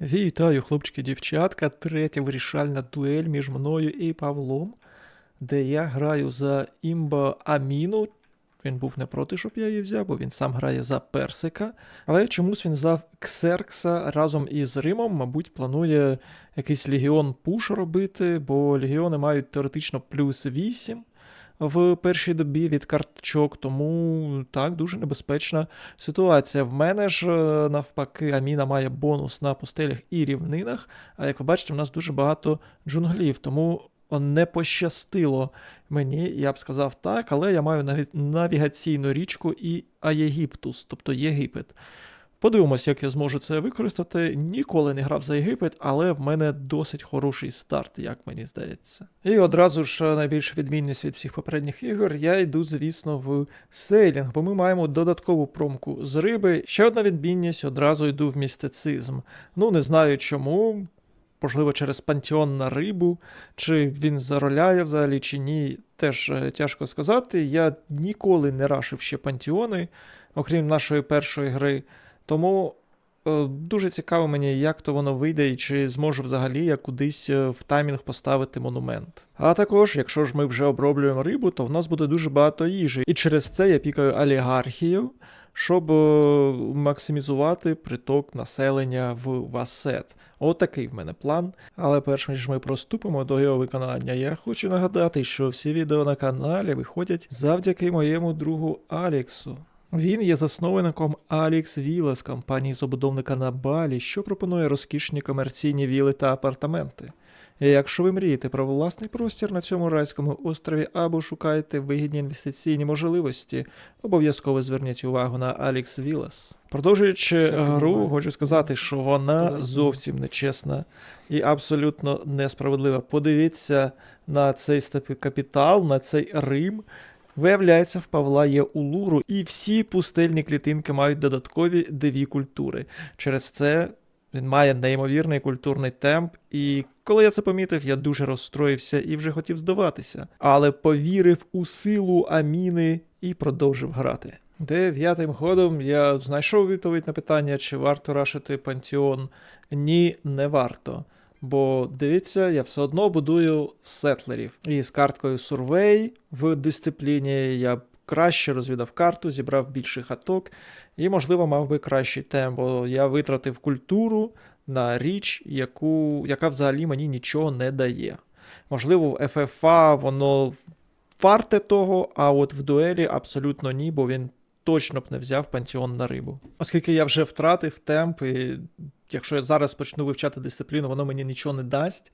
Вітаю, хлопчики, дівчатка. Третя вирішальна дуель між мною і Павлом, де я граю за імба Аміну. Він був не проти, щоб я її взяв, бо він сам грає за Персика. Але чомусь він взяв Ксеркса разом із Римом, мабуть, планує якийсь легіон пуш робити, бо легіони мають теоретично плюс 8 в першій добі від карточок, тому так, дуже небезпечна ситуація. В мене ж е, навпаки, Аміна має бонус на пустелях і рівнинах. А як ви бачите, в нас дуже багато джунглів, тому не пощастило мені, я б сказав так, але я маю навіть навігаційну річку і Аєгіптус, тобто Єгипет. Подивимось, як я зможу це використати. Ніколи не грав за Єгипет, але в мене досить хороший старт, як мені здається. І одразу ж е, найбільша відмінність від всіх попередніх ігор, я йду, звісно, в сейлінг, бо ми маємо додаткову промку з риби. Ще одна відмінність, одразу йду в містицизм. Ну, не знаю чому. Можливо, через пантеон на рибу, чи він зароляє взагалі, чи ні, теж е, тяжко сказати. Я ніколи не рашив ще пантеони, окрім нашої першої гри. Тому е, дуже цікаво мені, як то воно вийде, і чи зможу взагалі я кудись е, в таймінг поставити монумент. А також, якщо ж ми вже оброблюємо рибу, то в нас буде дуже багато їжі. І через це я пікаю олігархію, щоб е, максимізувати приток населення в Васет. Отакий в мене план. Але перш ніж ми проступимо до його виконання, я хочу нагадати, що всі відео на каналі виходять завдяки моєму другу Аліксу. Він є засновником Алікс Віла з компанії забудовника на Балі, що пропонує розкішні комерційні віли та апартаменти. І якщо ви мрієте про власний простір на цьому райському острові або шукаєте вигідні інвестиційні можливості, обов'язково зверніть увагу на Алікс Вілас. Продовжуючи гру, хочу сказати, що вона зовсім нечесна і абсолютно несправедлива. Подивіться на цей капітал, на цей Рим. Виявляється, в Павла є улуру, і всі пустельні клітинки мають додаткові диві культури. Через це він має неймовірний культурний темп, і коли я це помітив, я дуже розстроївся і вже хотів здаватися, але повірив у силу Аміни і продовжив грати. Дев'ятим ходом я знайшов відповідь на питання, чи варто рашити пантеон. Ні, не варто. Бо дивіться, я все одно будую сетлерів. І з карткою Survey в дисципліні я б краще розвідав карту, зібрав більше хаток і, можливо, мав би кращий темп, бо я витратив культуру на річ, яку, яка взагалі мені нічого не дає. Можливо, в FFA воно варте того, а от в дуелі абсолютно ні, бо він точно б не взяв пантеон на рибу. Оскільки я вже втратив темп, і якщо я зараз почну вивчати дисципліну, воно мені нічого не дасть.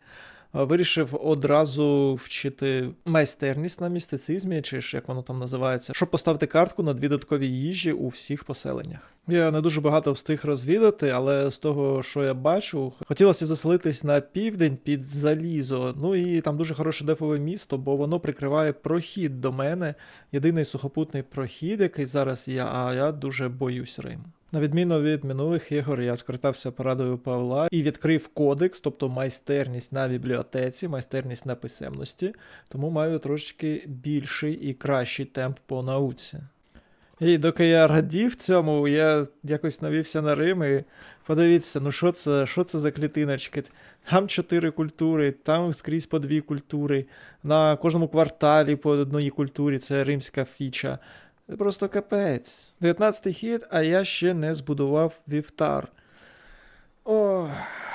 Вирішив одразу вчити майстерність на містицизмі, чи ж як воно там називається, щоб поставити картку на дві додаткові їжі у всіх поселеннях. Я не дуже багато встиг розвідати, але з того, що я бачу, хотілося заселитись на південь під залізо. Ну і там дуже хороше дефове місто, бо воно прикриває прохід до мене. Єдиний сухопутний прохід, який зараз є, а я дуже боюсь Риму. На відміну від минулих ігор, я скористався порадою Павла і відкрив кодекс, тобто майстерність на бібліотеці, майстерність на писемності, тому маю трошки більший і кращий темп по науці. І доки я радів цьому, я якось навівся на Рим і подивіться, ну що це що це за клітиночки? Там чотири культури, там скрізь по дві культури, на кожному кварталі по одній культурі це римська фіча. Це просто капець. 19-й хід, а я ще не збудував вівтар. О,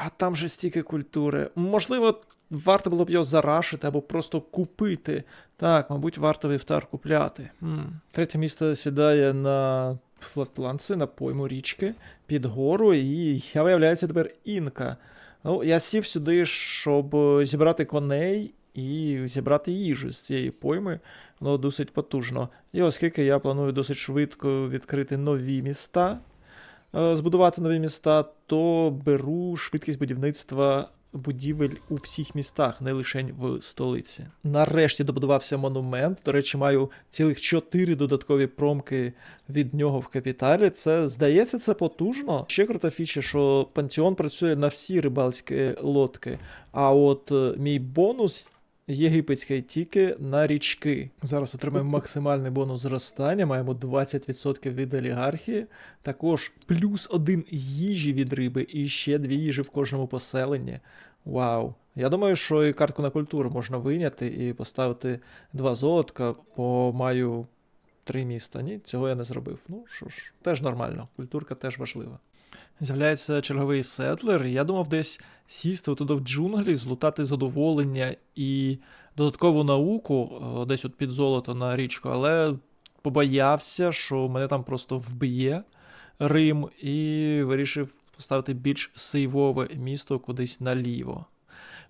а там же стільки культури. Можливо, варто було б його зарашити або просто купити. Так, мабуть, варто вівтар купляти. М. Третє місто сідає на флатланси, на пойму річки під гору, і я виявляється тепер інка. Ну, Я сів сюди, щоб зібрати коней і зібрати їжу з цієї пойми. Воно досить потужно. І оскільки я планую досить швидко відкрити нові міста, е, збудувати нові міста, то беру швидкість будівництва будівель у всіх містах, не лише в столиці. Нарешті добудувався монумент. До речі, маю цілих чотири додаткові промки від нього в капіталі. Це здається, це потужно. Ще крута фіча, що пантеон працює на всі рибальські лодки. А от е, мій бонус єгипетське тільки на річки. Зараз отримаємо максимальний бонус зростання, маємо 20% від олігархії, також плюс один їжі від риби і ще дві їжі в кожному поселенні. Вау! Я думаю, що і картку на культуру можна виняти і поставити два золотка, бо маю три міста. Ні, цього я не зробив. Ну що ж, теж нормально, культурка теж важлива. З'являється черговий сетлер. Я думав десь сісти туди в джунглі, злутати задоволення і додаткову науку е, десь от під золото на річку, але побоявся, що мене там просто вб'є Рим, і вирішив поставити більш сейвове місто кудись наліво.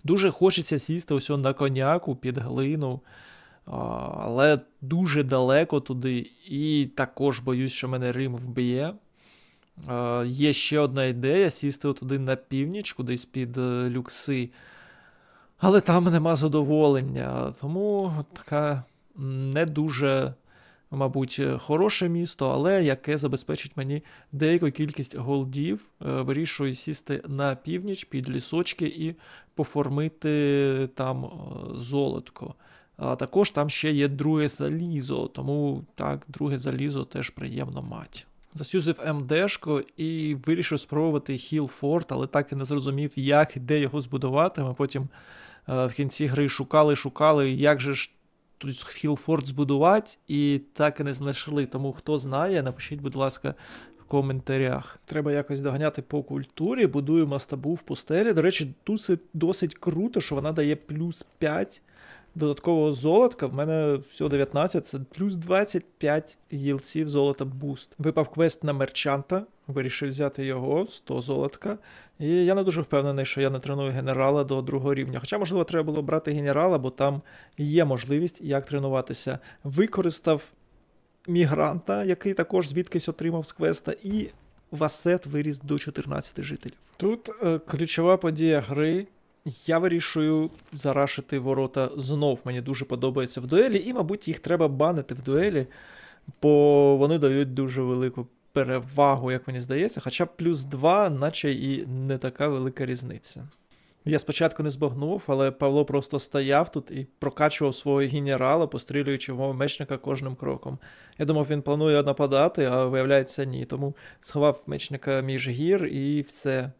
Дуже хочеться сісти ось на коняку під глину, але дуже далеко туди, і також боюсь, що мене Рим вб'є. Е, Є ще одна ідея сісти туди на північ, кудись під е, люкси. Але там нема задоволення. Тому така не дуже, мабуть, хороше місто, але яке забезпечить мені деяку кількість голдів. Е, Вирішую сісти на північ під лісочки і поформити там золотко. А також там ще є друге залізо, тому так, друге залізо теж приємно мать. Засюзив МДшку і вирішив спробувати Хілфорд, але так і не зрозумів, як і де його збудувати. Ми потім е, в кінці гри шукали, шукали, як же ж тут Хілфорд збудувати, і так і не знайшли. Тому хто знає, напишіть, будь ласка, в коментарях. Треба якось доганяти по культурі. Будую мастабу в пустелі. До речі, тут досить круто, що вона дає плюс 5 додаткового золотка. В мене всього 19, це плюс 25 їлців золота буст. Випав квест на мерчанта, вирішив взяти його, 100 золотка. І я не дуже впевнений, що я не треную генерала до другого рівня. Хоча, можливо, треба було брати генерала, бо там є можливість як тренуватися. Використав мігранта, який також звідкись отримав з квеста, і Васет виріс до 14 жителів. Тут е, ключова подія гри. Я вирішую зарашити ворота знов. Мені дуже подобається в дуелі, і, мабуть, їх треба банити в дуелі, бо вони дають дуже велику перевагу, як мені здається. Хоча плюс 2, наче і не така велика різниця. Я спочатку не збагнув, але Павло просто стояв тут і прокачував свого генерала, пострілюючи мого мечника кожним кроком. Я думав, він планує нападати, а виявляється, ні. Тому сховав мечника між гір і все.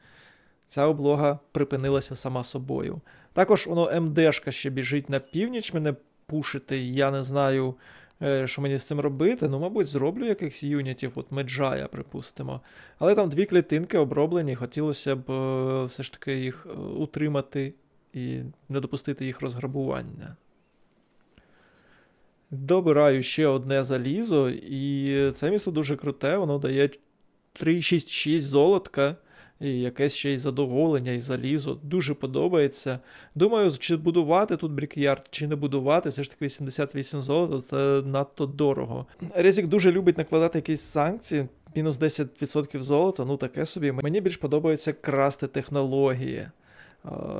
Ця облога припинилася сама собою. Також воно МДшка ще біжить на північ мене пушити. Я не знаю, е, що мені з цим робити. Ну, мабуть, зроблю якихось юнітів, от меджая, припустимо. Але там дві клітинки оброблені, хотілося б е, все ж таки їх е, утримати і не допустити їх розграбування. Добираю ще одне залізо, і це місто дуже круте, воно дає 3,66 золотка. І якесь ще й задоволення, і залізо. Дуже подобається. Думаю, чи будувати тут брікярд, чи не будувати. Все ж таки 88 золота це надто дорого. Резік дуже любить накладати якісь санкції. Мінус 10% золота, ну таке собі. Мені більш подобається красти технології.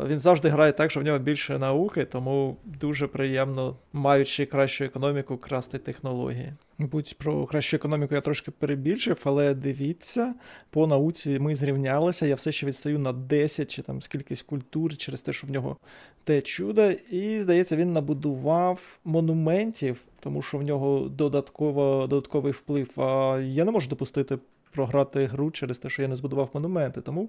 Він завжди грає так, що в нього більше науки, тому дуже приємно, маючи кращу економіку, красти технології. Мабуть, про кращу економіку я трошки перебільшив, але дивіться, по науці ми зрівнялися. Я все ще відстаю на 10 чи там скількись культур через те, що в нього те чудо. І, здається, він набудував монументів, тому що в нього додатково, додатковий вплив. А я не можу допустити програти гру через те, що я не збудував монументи. Тому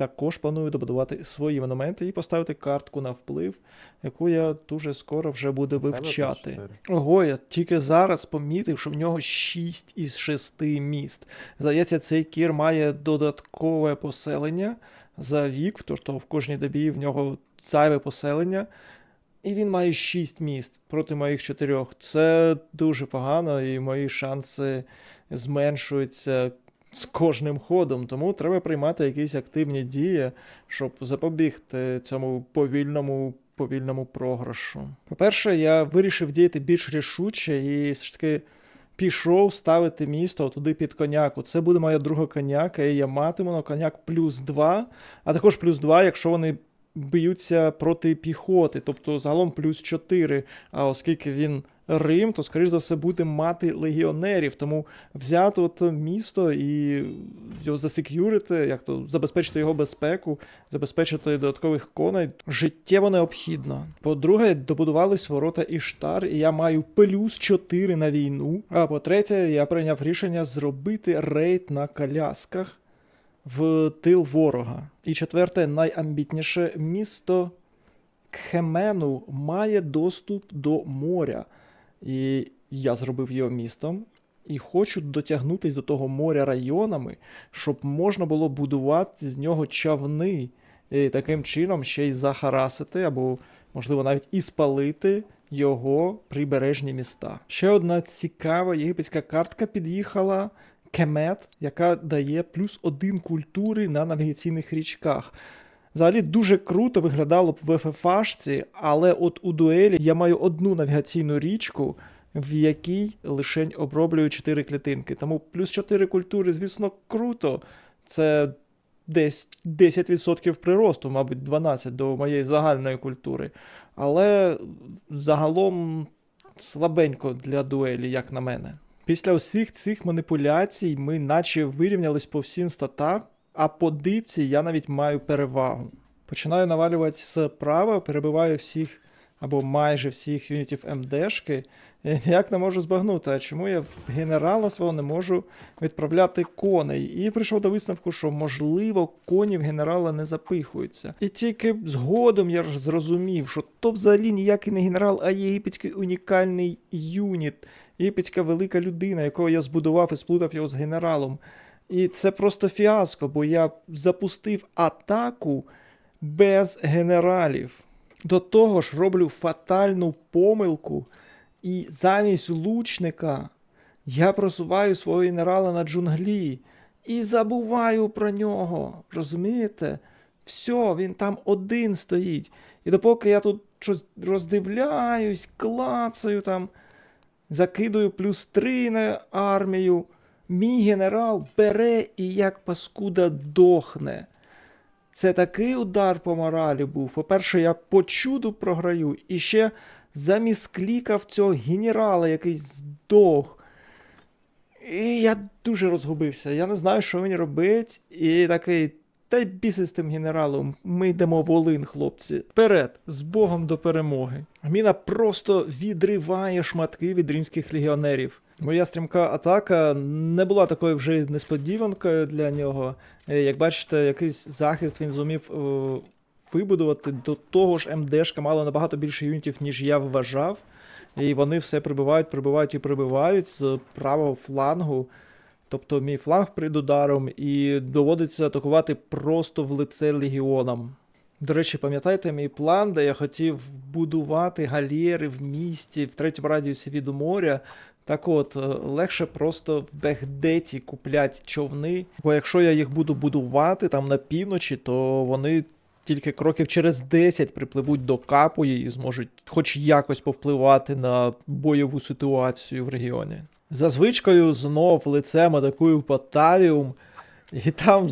також планую добудувати свої монументи і поставити картку на вплив, яку я дуже скоро вже буду вивчати. Ого, я тільки зараз помітив, що в нього 6 із 6 міст. Здається, цей кір має додаткове поселення за вік, тобто в кожній добі в нього зайве поселення. І він має 6 міст проти моїх 4. Це дуже погано, і мої шанси зменшуються з кожним ходом, тому треба приймати якісь активні дії, щоб запобігти цьому повільному повільному програшу. По-перше, я вирішив діяти більш рішуче і все ж таки пішов ставити місто туди під коняку. Це буде моя друга коняка, і я матиму на коняк плюс 2, а також плюс 2, якщо вони. Б'ються проти піхоти, тобто загалом плюс 4. А оскільки він Рим, то, скоріш за все, буде мати легіонерів. Тому взяти от місто і його засекюрити, як то забезпечити його безпеку, забезпечити додаткових коней життєво необхідно. По-друге, добудувались ворота Іштар, і я маю плюс 4 на війну. А по-третє, я прийняв рішення зробити рейд на колясках в тил ворога. І четверте, найамбітніше місто Кхемену має доступ до моря. І я зробив його містом. І хочу дотягнутися до того моря районами, щоб можна було будувати з нього човни. І таким чином ще й захарасити, або, можливо, навіть і спалити його прибережні міста. Ще одна цікава єгипетська картка під'їхала. Кемет, яка дає плюс один культури на навігаційних річках. Взагалі дуже круто виглядало б в ФФАшці, але от у дуелі я маю одну навігаційну річку, в якій лишень оброблюю 4 клітинки. Тому плюс 4 культури, звісно, круто. Це десь 10% приросту, мабуть, 12% до моєї загальної культури. Але загалом слабенько для дуелі, як на мене. Після усіх цих маніпуляцій ми наче вирівнялись по всім статах, а по дипці я навіть маю перевагу. Починаю навалювати справа, перебиваю всіх або майже всіх юнітів МДшки. І ніяк не можу збагнути, а чому я в генерала свого не можу відправляти коней. І прийшов до висновку, що, можливо, коні в генерала не запихуються. І тільки згодом я ж зрозумів, що то взагалі ніякий не генерал, а єгипетський унікальний юніт, єгипетська велика людина, якого я збудував і сплутав його з генералом. І це просто фіаско, бо я запустив атаку без генералів. До того ж, роблю фатальну помилку, і замість лучника я просуваю свого генерала на джунглі і забуваю про нього. Розумієте? Все, він там один стоїть. І допоки я тут щось роздивляюсь, клацаю там, закидую плюс три на армію. Мій генерал бере і як паскуда дохне. Це такий удар по моралі був. По-перше, я по чуду програю, і ще замість клікав цього генерала, який здох. І я дуже розгубився. Я не знаю, що мені робить. І такий, та біси з тим генералом. Ми йдемо в Олин, хлопці. Вперед, з Богом до перемоги. Міна просто відриває шматки від римських легіонерів. Моя стрімка атака не була такою вже несподіванкою для нього. Е, Як бачите, якийсь захист він зумів е, вибудувати. До того ж, МДшка мала набагато більше юнітів, ніж я вважав. І вони все прибивають, прибивають і прибивають з правого флангу. Тобто мій фланг під ударом, і доводиться атакувати просто в лице легіонам. До речі, пам'ятаєте мій план, де я хотів будувати галєри в місті в третьому радіусі від моря. Так от, е, легше просто в Бегдеті куплять човни, бо якщо я їх буду будувати там на півночі, то вони тільки кроків через 10 припливуть до Капої і зможуть хоч якось повпливати на бойову ситуацію в регіоні. За звичкою знов лицем атакую Потавіум, і там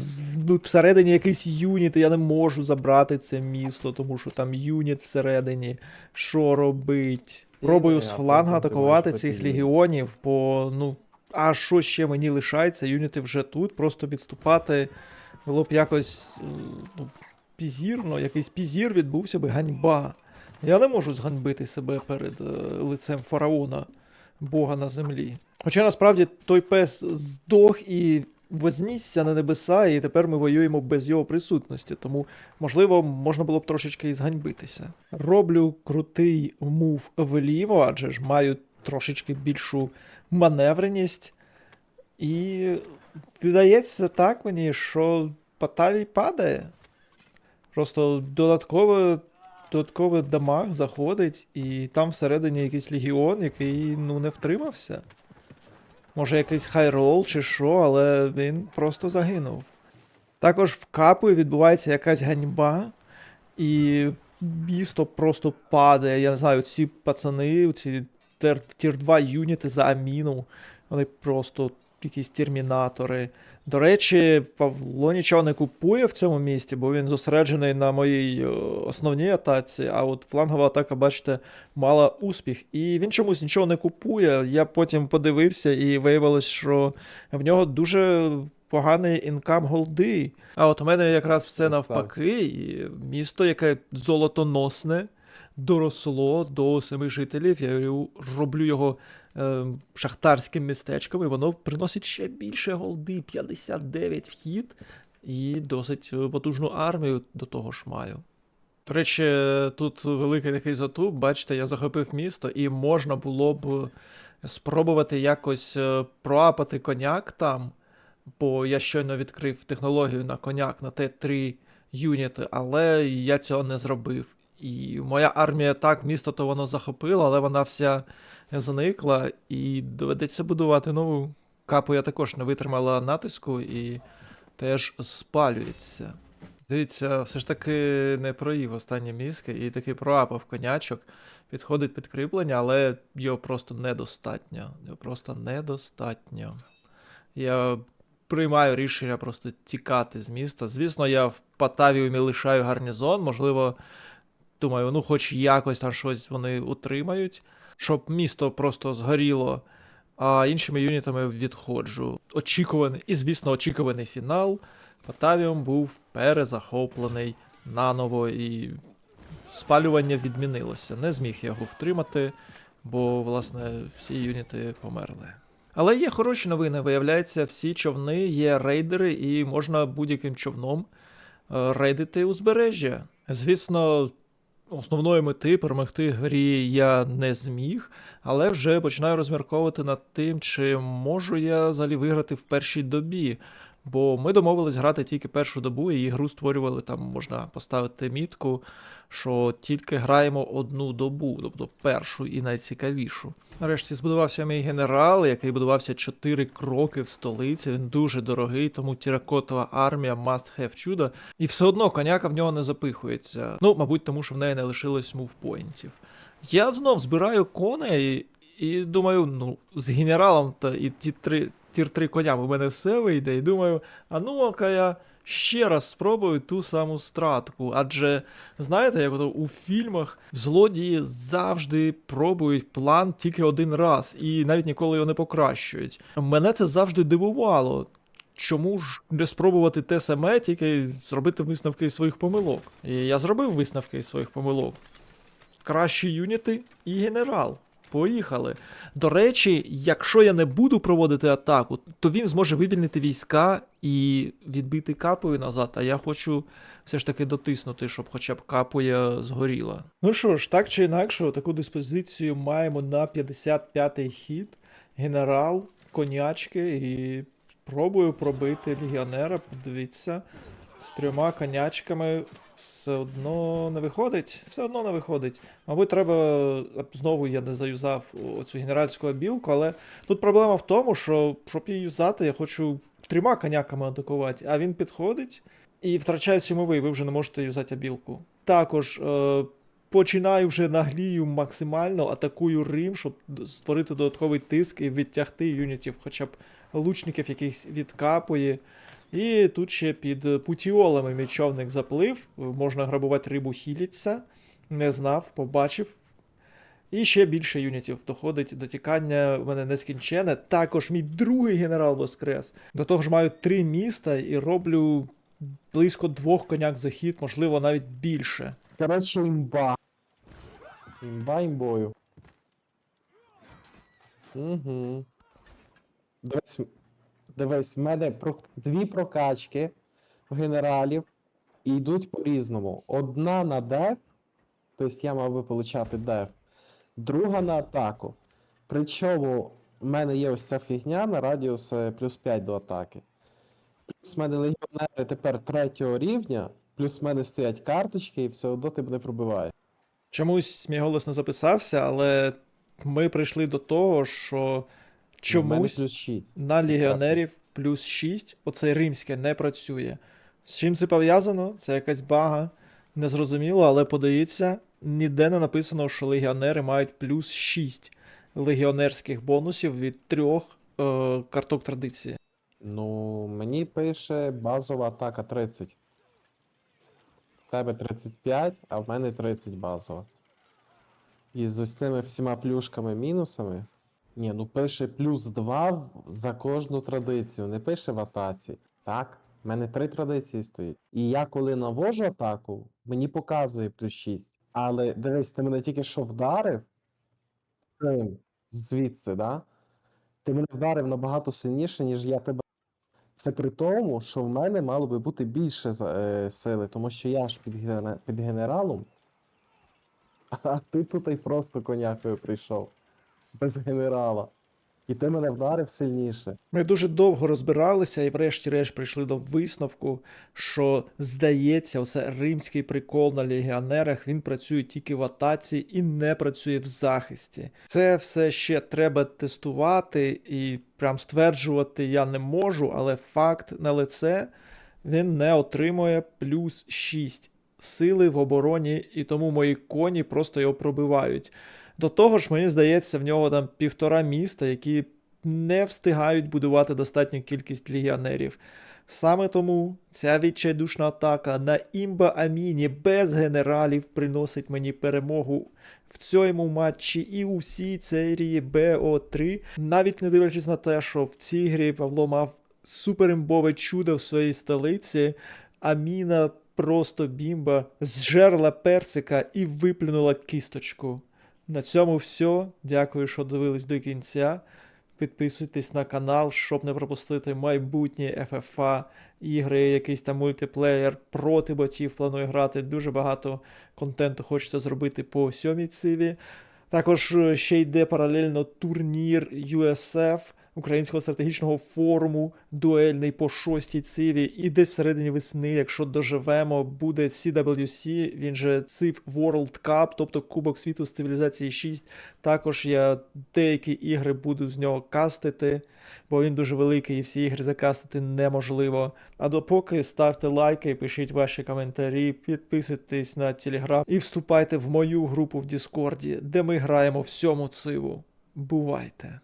ну, всередині якийсь юніт, і я не можу забрати це місто, тому що там юніт всередині. Що робить? Пробую з фланга атакувати цих легіонів, бо ну. А що ще мені лишається? Юніти вже тут. Просто відступати було б якось ну, пізірно, якийсь пізір відбувся би ганьба. Я не можу зганьбити себе перед е, лицем фараона, Бога на землі. Хоча насправді той пес здох і вознісся на небеса, і тепер ми воюємо без його присутності, тому, можливо, можна було б трошечки і зганьбитися. Роблю крутий мув вліво, адже ж маю трошечки більшу маневреність. І видається так мені, що Патавій падає. Просто додатково, додатковий дамаг заходить, і там всередині якийсь легіон, який ну, не втримався. Може, якийсь хайрол чи що, але він просто загинув. Також в капу відбувається якась ганьба, і місто просто падає. Я не знаю, ці пацани, ці тір 2 юніти за аміну, вони просто якісь термінатори. До речі, Павло нічого не купує в цьому місті, бо він зосереджений на моїй е, основній атаці, а от флангова атака, бачите, мала успіх. І він чомусь нічого не купує. Я потім подивився і виявилось, що в нього дуже поганий інкам голди. А от у мене якраз все навпаки, і місто, яке золотоносне, доросло до семи жителів. Я роблю його е, шахтарським містечком, і воно приносить ще більше голди, 59 вхід, і досить е, потужну армію до того ж маю. До речі, тут великий такий затуп, бачите, я захопив місто, і можна було б спробувати якось е, проапати коняк там, бо я щойно відкрив технологію на коняк на Т3 юніти, але я цього не зробив. І моя армія так, місто то воно захопило, але вона вся зникла, і доведеться будувати нову. Капу я також не витримала натиску і теж спалюється. Дивіться, все ж таки не проїв останні мізки і таки проапав конячок. Підходить підкріплення, але його просто недостатньо. Його просто недостатньо. Я приймаю рішення просто тікати з міста. Звісно, я в Патавіумі лишаю гарнізон, можливо, думаю, ну хоч якось там щось вони утримають, щоб місто просто згоріло, а іншими юнітами відходжу. Очікуваний, і, звісно, очікуваний фінал. Патавіум був перезахоплений наново і спалювання відмінилося. Не зміг його втримати, бо, власне, всі юніти померли. Але є хороші новини. Виявляється, всі човни є рейдери, і можна будь-яким човном е, рейдити узбережжя. Звісно, основної мети перемогти грі я не зміг, але вже починаю розмірковувати над тим, чи можу я взагалі виграти в першій добі. Бо ми домовились грати тільки першу добу, і гру створювали, там можна поставити мітку, що тільки граємо одну добу, тобто першу і найцікавішу. Нарешті збудувався мій генерал, який будувався 4 кроки в столиці. Він дуже дорогий, тому тіракотова армія must have чудо. І все одно коняка в нього не запихується. Ну, мабуть, тому що в неї не лишилось мувпоінтів. Я знов збираю коней і думаю, ну, з генералом та і ті три тір 3 коням у мене все вийде. І думаю, а ну-ка я ще раз спробую ту саму стратку. Адже, знаєте, як у фільмах злодії завжди пробують план тільки один раз, і навіть ніколи його не покращують. Мене це завжди дивувало. Чому ж не спробувати те саме, тільки зробити висновки своїх помилок? І я зробив висновки із своїх помилок. Кращі юніти і генерал. Поїхали. До речі, якщо я не буду проводити атаку, то він зможе вивільнити війська і відбити капою назад. А я хочу все ж таки дотиснути, щоб хоча б капоя згоріла. Ну що ж, так чи інакше, таку диспозицію маємо на 55-й хід. Генерал, конячки і пробую пробити легіонера. Подивіться, з трьома конячками все одно не виходить. Все одно не виходить. Мабуть, треба. Знову я не заюзав оцю генеральську білку, але тут проблема в тому, що щоб її юзати, я хочу трьома коняками атакувати, а він підходить і втрачає сімовий, ви вже не можете юзати білку. Також. Е- Починаю вже наглію максимально, атакую Рим, щоб створити додатковий тиск і відтягти юнітів, хоча б лучників якихось відкапує. І тут ще під путіолами мій човник заплив, можна грабувати рибу хіліться. Не знав, побачив. І ще більше юнітів доходить до тікання в мене нескінчене. Також мій другий генерал Воскрес. До того ж маю три міста і роблю близько двох коняк за хід, можливо, навіть більше. Коротше, імба. Імба імбою. Угу. Дивись, дивись, в мене дві прокачки в генералів і йдуть по-різному. Одна на деф, тобто я мав би получати деф, друга на атаку. Причому в мене є ось ця фігня на радіус плюс 5 до атаки. Плюс в мене легіонери тепер третього рівня, плюс в мене стоять карточки, і все одно тебе не пробиває. Чомусь мій голос не записався, але ми прийшли до того, що мене чомусь плюс 6. на легіонерів плюс 6, оце римське не працює. З чим це пов'язано? Це якась бага. Незрозуміло, але подається, ніде не написано, що легіонери мають плюс 6 легіонерських бонусів від трьох е, карток традиції. Ну, мені пише базова атака 30. В тебе 35, а в мене 30 базова. І з ось цими всіма плюшками мінусами. Ні, ну пише плюс 2 за кожну традицію, не пише в атаці. Так, в мене три традиції стоїть. І я коли навожу атаку, мені показує плюс 6. Але дивись, ти мене тільки що вдарив цим звідси, да? Ти мене вдарив набагато сильніше, ніж я тебе. Це при тому, що в мене мало би бути більше е, сили, тому що я ж під, під генералом, а ти тут і просто конякою прийшов. Без генерала. І ти мене вдарив сильніше. Ми дуже довго розбиралися і врешті-решт прийшли до висновку, що здається, оце римський прикол на легіонерах він працює тільки в атаці і не працює в захисті. Це все ще треба тестувати і прям стверджувати я не можу, але факт на лице він не отримує плюс 6 сили в обороні, і тому мої коні просто його пробивають. До того ж, мені здається, в нього там півтора міста, які не встигають будувати достатню кількість легіонерів. Саме тому ця відчайдушна атака на імба Аміні без генералів приносить мені перемогу в цьому матчі і у всій серії БО3, навіть не дивлячись на те, що в цій грі Павло мав суперімбове чудо в своїй столиці, Аміна просто бімба зжерла персика і виплюнула кісточку. На цьому все. Дякую, що дивились до кінця. Підписуйтесь на канал, щоб не пропустити майбутні FFA ігри, якийсь там мультиплеєр проти ботів. Планую грати. Дуже багато контенту хочеться зробити по сьомій циві. Також е, ще йде паралельно турнір USF Українського стратегічного форуму, дуельний по шостій циві. І десь всередині весни, якщо доживемо, буде CWC, він же Civ World Cup, тобто Кубок світу з цивілізації 6. Також я деякі ігри буду з нього кастити, бо він дуже великий і всі ігри закастити неможливо. А допоки ставте лайки, пишіть ваші коментарі, підписуйтесь на телеграм і вступайте в мою групу в Діскорді, де ми граємо всьому циву. Бувайте!